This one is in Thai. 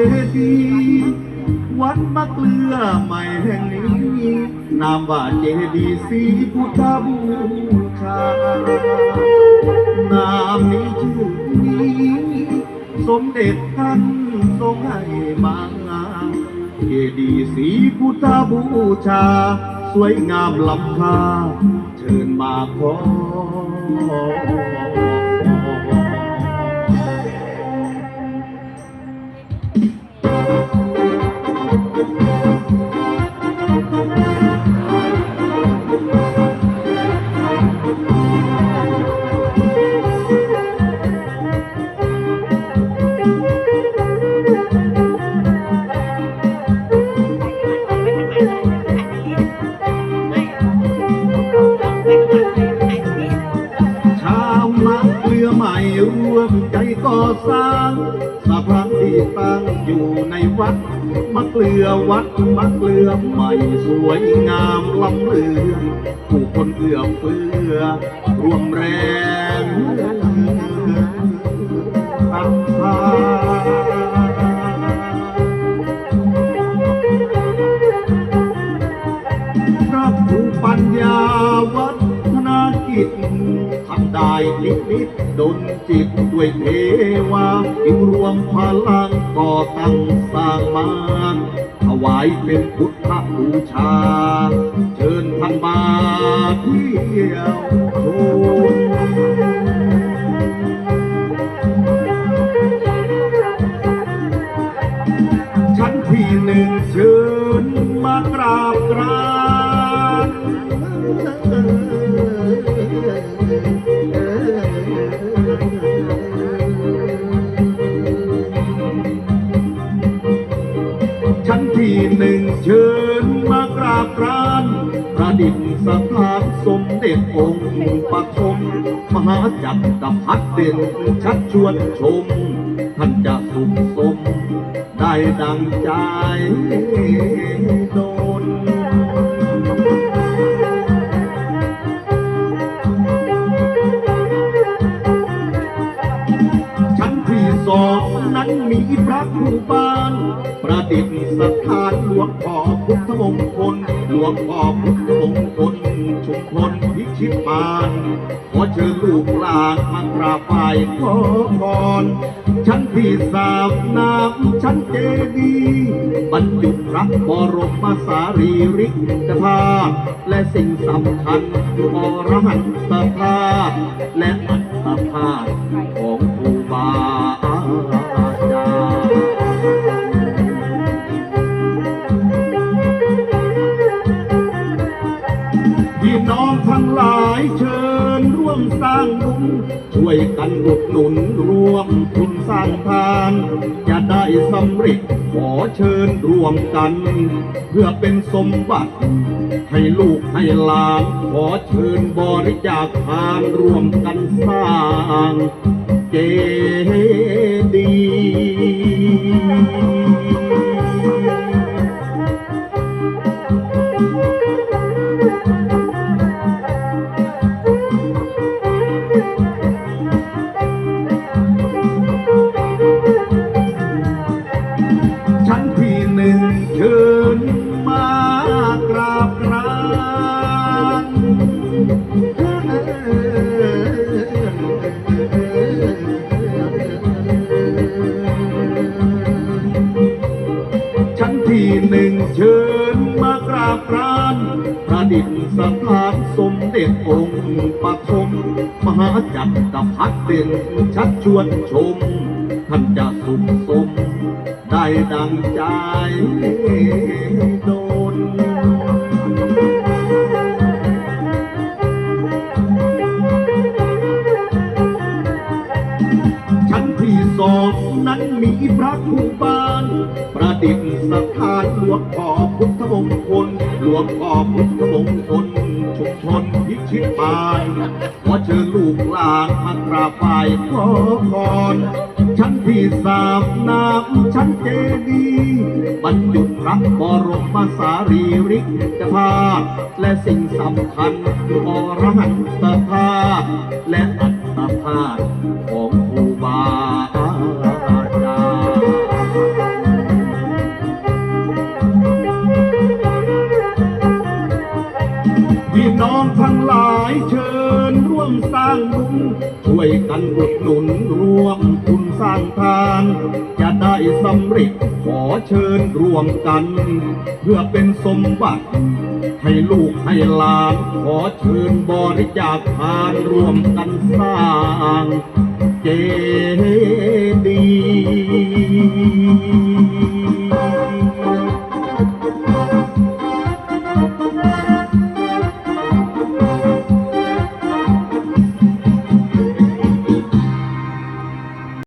เจดีย์วัดมะเกลือใหม่แห่งนี้ นามว่าเจดีย์ศรีพุทธบูชานามนี้ชื่อนี้สมเด็จท่านทรงให้มาเจดีย์ศรีพุทธบูชา สวยงามล้ำค่า เชิญมาขอ สร้างสะพานที่ตั้งอยู่ในวัดมะเกลือวัดมะเกลือใหม่สวยงามล้ำเลือผู้คนเอื้อเฟื้อรวมแรงทำทา ดนจิตด้วยเทวาจึงรวมพลังก่อตั้งสร้างมาถวายเป็นพุทธบูชา เชิญท่านมาเที่ยวากรานประดิษฐสถานสมเด็จองค์ปฐมมหาจักรพรรดิเด่นชัดชวนชม ท่านจะสุขสม ได้ดังใจ มีพระครูบาลประดิษฐานหลวงพ่อพุทธมงคล หลวงพ่อพุทธมงคลชุมพลพิชิตปานขอเชิญลูกหลานมากราบไหว้ขอพรชั้นที่สามน้ำชั้นเจดีย์บรรจุพระบรมสารีริกธาตุและสิ่งสำคัญอรหันตธาตุและอัตภาพของครูบา ช่วยกันอุดหนุนรวมทุนสร้างทาน จะได้สำเร็จขอเชิญรวมกัน เพื่อเป็นสมบัติ ให้ลูกให้หลานขอเชิญบริจาคทานรวมกันสร้างเจดีย์ หนึ่งเชิญมากราบกรานชั้นที่หนึ่งเชิญมากราบกรานประดิษฐานสมเด็จองค์ปฐมมหาจักรพรรดิเด่นชัดชวนชม ท่านจะสุขสมได้ดังใจโดนชั้นที่สองนั้นมีพระครูบาล ประดิษฐานหลวงพ่อพุทธมงคลหลวงพ่อพุทธมงคลชุมชนพิชิตปานขอเชิญลูกหลานมากราบไหว้ขอพร ชั้นที่สามน้ำชั้นเจดีบรรจุพระบรมสารีริกธาตุและสิ่งสำคัญอรหันตธาตุและอัตภาของ วมสร้างบุญช่วยกันอุดหนุนรวมคุณสร้างทาน จะได้สำเร็จขอเชิญรวมกัน เพื่อเป็นสมบัติ ให้ลูกให้หลานขอเชิญบริจาคทานรวมกันสร้างเจดีย์